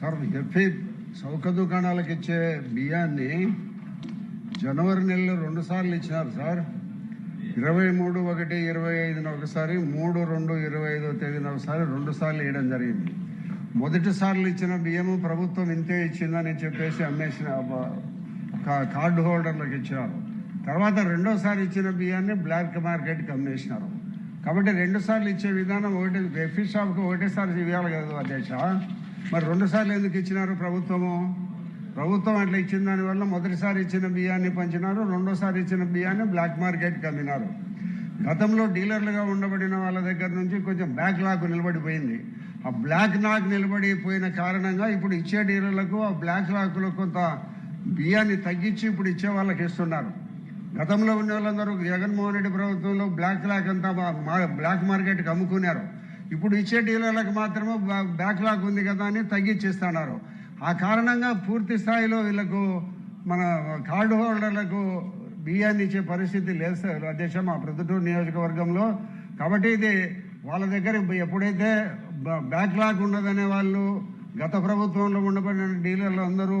Sir f i చౌక దుకాణాలకు ఇచ్చే బియ్యాన్ని జనవరి నెలలో రెండు సార్లు ఇచ్చినారు సార్. ఇరవై మూడు ఒకటి ఇరవై ఐదున ఒకసారి మూడు రెండు ఇరవై ఐదో తేదీన ఒకసారి రెండు సార్లు ఇవ్వడం జరిగింది. మొదటి సార్లు ఇచ్చిన బియ్యము ప్రభుత్వం ఇంతే ఇచ్చిందని చెప్పేసి అమ్మేసిన కా- కార్డు హోల్డర్లకు ఇచ్చినారు. తర్వాత రెండోసారి ఇచ్చిన బియ్యాన్ని బ్లాక్ మార్కెట్కి అమ్మేసినారు. కాబట్టి రెండు సార్లు ఇచ్చే విధానం ఒకటి ఎఫీ షాప్కి ఒకటేసారి ఇవ్వాలి కదా అధ్యక్ష. మరి రెండుసార్లు ఎందుకు ఇచ్చినారు ప్రభుత్వము? ప్రభుత్వం అట్లా ఇచ్చిన దానివల్ల మొదటిసారి ఇచ్చిన బియ్యాన్ని పంచినారు రెండోసారి ఇచ్చిన బియ్యాన్ని బ్లాక్ మార్కెట్కి అమ్మినారు. గతంలో డీలర్లుగా ఉండబడిన వాళ్ళ దగ్గర నుంచి కొంచెం బ్యాక్ లాక్ నిలబడిపోయింది. ఆ బ్లాక్ లాక్ నిలబడిపోయిన కారణంగా ఇప్పుడు ఇచ్చే డీలర్లకు ఆ బ్లాక్ లాక్లో కొంత బియ్యాన్ని తగ్గించి ఇప్పుడు ఇచ్చే వాళ్ళకి ఇస్తున్నారు. గతంలో ఉన్న వాళ్ళందరూ జగన్మోహన్ రెడ్డి ప్రభుత్వంలో బ్లాక్ లాక్ అంతా మా- బ్లాక్ మార్కెట్కి అమ్ముకున్నారు. ఇప్పుడు ఇచ్చే డీలర్లకు మాత్రమే బ్యాక్లాగ్ లాక్ ఉంది కదా అని తగ్గించిస్తున్నారు. ఆ కారణంగా పూర్తి స్థాయిలో వీళ్ళకు మన కార్డు హోల్డర్లకు బియ్యాన్ని ఇచ్చే పరిస్థితి లేదు సార్ అధ్యక్ష మా ప్రొద్దుటూరు నియోజకవర్గంలో. కాబట్టి ఇది వాళ్ళ దగ్గర ఎప్పుడైతే బ- బ్యాక్లాగ్ ఉన్నదనే వాళ్ళు గత ప్రభుత్వంలో ఉండబడిన డీలర్లు అందరూ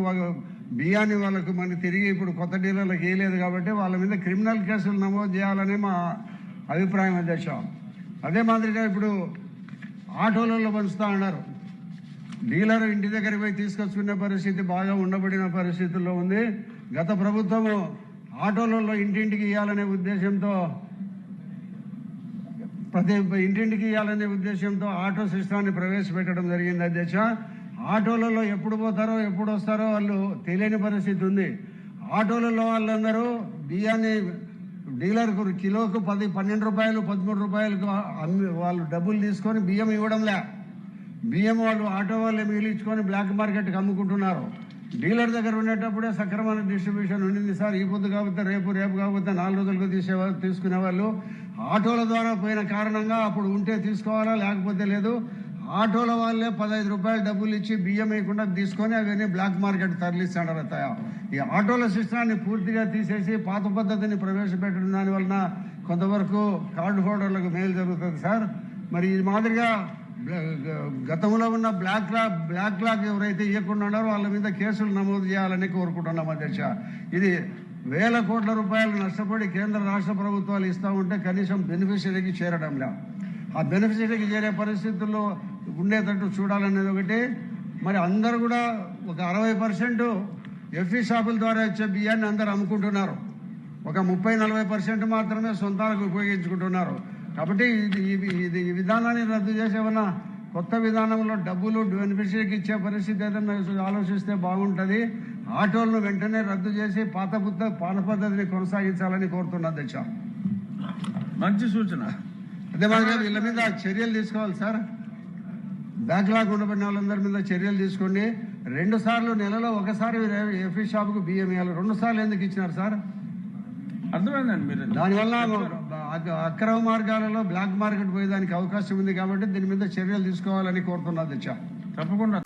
బియ్యాన్ని వాళ్ళకు మనకి తిరిగి ఇప్పుడు కొత్త డీలర్లకు వేయలేదు కాబట్టి వాళ్ళ మీద క్రిమినల్ కేసులు నమోదు చేయాలని మా అభిప్రాయం అధ్యక్ష. అదే మాదిరిగా ఇప్పుడు ఆటోలలో పంచుతా ఉన్నారు డీలర్ ఇంటి దగ్గర పోయి తీసుకొచ్చుకునే పరిస్థితి బాగా ఉండబడిన పరిస్థితుల్లో ఉంది. గత ప్రభుత్వము ఆటోలలో ఇంటింటికి ఇవ్వాలనే ఉద్దేశంతో ప్రతి ఇంటింటికి ఇవ్వాలనే ఉద్దేశంతో ఆటో సిస్టాన్ని ప్రవేశపెట్టడం జరిగింది అధ్యక్ష. ఆటోలలో ఎప్పుడు పోతారో ఎప్పుడు వస్తారో వాళ్ళు తెలియని పరిస్థితి ఉంది. ఆటోలలో వాళ్ళందరూ బియ్యాన్ని డీలర్కు కిలోకు పది పన్నెండు రూపాయలు పదమూడు రూపాయలకు అమ్మి వాళ్ళు డబ్బులు తీసుకొని బియ్యం ఇవ్వడంలే. బియ్యం వాళ్ళు ఆటో వాళ్ళే మిగిలించుకొని బ్లాక్ మార్కెట్కి అమ్ముకుంటున్నారు. డీలర్ దగ్గర ఉండేటప్పుడే సక్రమైన డిస్ట్రిబ్యూషన్ ఉండింది సార్. ఈ పొద్దు కాకపోతే రేపు రేపు కాకపోతే నాలుగు రోజులకు తీసేవాళ్ళు తీసుకునే వాళ్ళు ఆటోల ద్వారా పోయిన కారణంగా అప్పుడు ఉంటే తీసుకోవాలా లేకపోతే లేదు. ఆటోల వాళ్ళే పదహైదు రూపాయలు డబ్బులు ఇచ్చి బియ్యం వేయకుండా తీసుకొని అవన్నీ బ్లాక్ మార్కెట్ తరలిస్తాడు అత్తయ్య ఈ ఆటోల సిస్టాన్ని పూర్తిగా తీసేసి పాత పద్ధతిని ప్రవేశపెట్టడం దాని వలన కొంతవరకు కార్డు హోల్డర్లకు మేలు జరుగుతుంది సార్. మరి ఈ మాదిరిగా గతంలో ఉన్న బ్లాక్ లాక్ బ్లాక్ లాక్ ఎవరైతే ఇవ్వకుండా ఉన్నారో వాళ్ళ మీద కేసులు నమోదు చేయాలని కోరుకుంటున్నాం అధ్యక్ష. ఇది వేల కోట్ల రూపాయలు నష్టపడి కేంద్ర రాష్ట్ర ప్రభుత్వాలు ఇస్తా ఉంటే కనీసం బెనిఫిషరీకి చేరడం లే ఆ బెనిఫిషరీకి చేరే పరిస్థితుల్లో ఉండేటట్టు చూడాలనేది ఒకటి. మరి అందరూ కూడా ఒక అరవై పర్సెంట్ ఎఫ్ఈ షాపుల ద్వారా ఇచ్చే బియ్యాన్ని అందరూ అమ్ముకుంటున్నారు. ఒక ముప్పై నలభై పర్సెంట్ మాత్రమే సొంతాలకు ఉపయోగించుకుంటున్నారు. కాబట్టి ఇది ఇది ఇది ఈ విధానాన్ని రద్దు చేసేమన్నా కొత్త విధానంలో డబ్బులు బెనిఫిషరీకి ఇచ్చే పరిస్థితి ఏదైనా ఆలోచిస్తే బాగుంటుంది. ఆటోలను వెంటనే రద్దు చేసి పాత పుత్త పాత పద్ధతిని కొనసాగించాలని కోరుతున్నా అధ్యక్ష. మంచి సూచన. అదే మాదిరిగా వీళ్ళ మీద చర్యలు తీసుకోవాలి సార్. బ్యాక్లాగ్ ఉండబడిన వాళ్ళందరి మీద చర్యలు తీసుకోండి. రెండు సార్లు నెలలో ఒకసారి ఎఫీ షాప్కు బియ్యం ఇవ్వాలి రెండు సార్లు ఎందుకు ఇచ్చినారు సార్? అర్థమైందండి మీరు. దానివల్ల అక- అక్రమ మార్గాలలో బ్లాక్ మార్కెట్ పోయేదానికి అవకాశం ఉంది కాబట్టి దీని మీద చర్యలు తీసుకోవాలని కోరుతున్నా అధ్యక్ష. తప్పకుండా.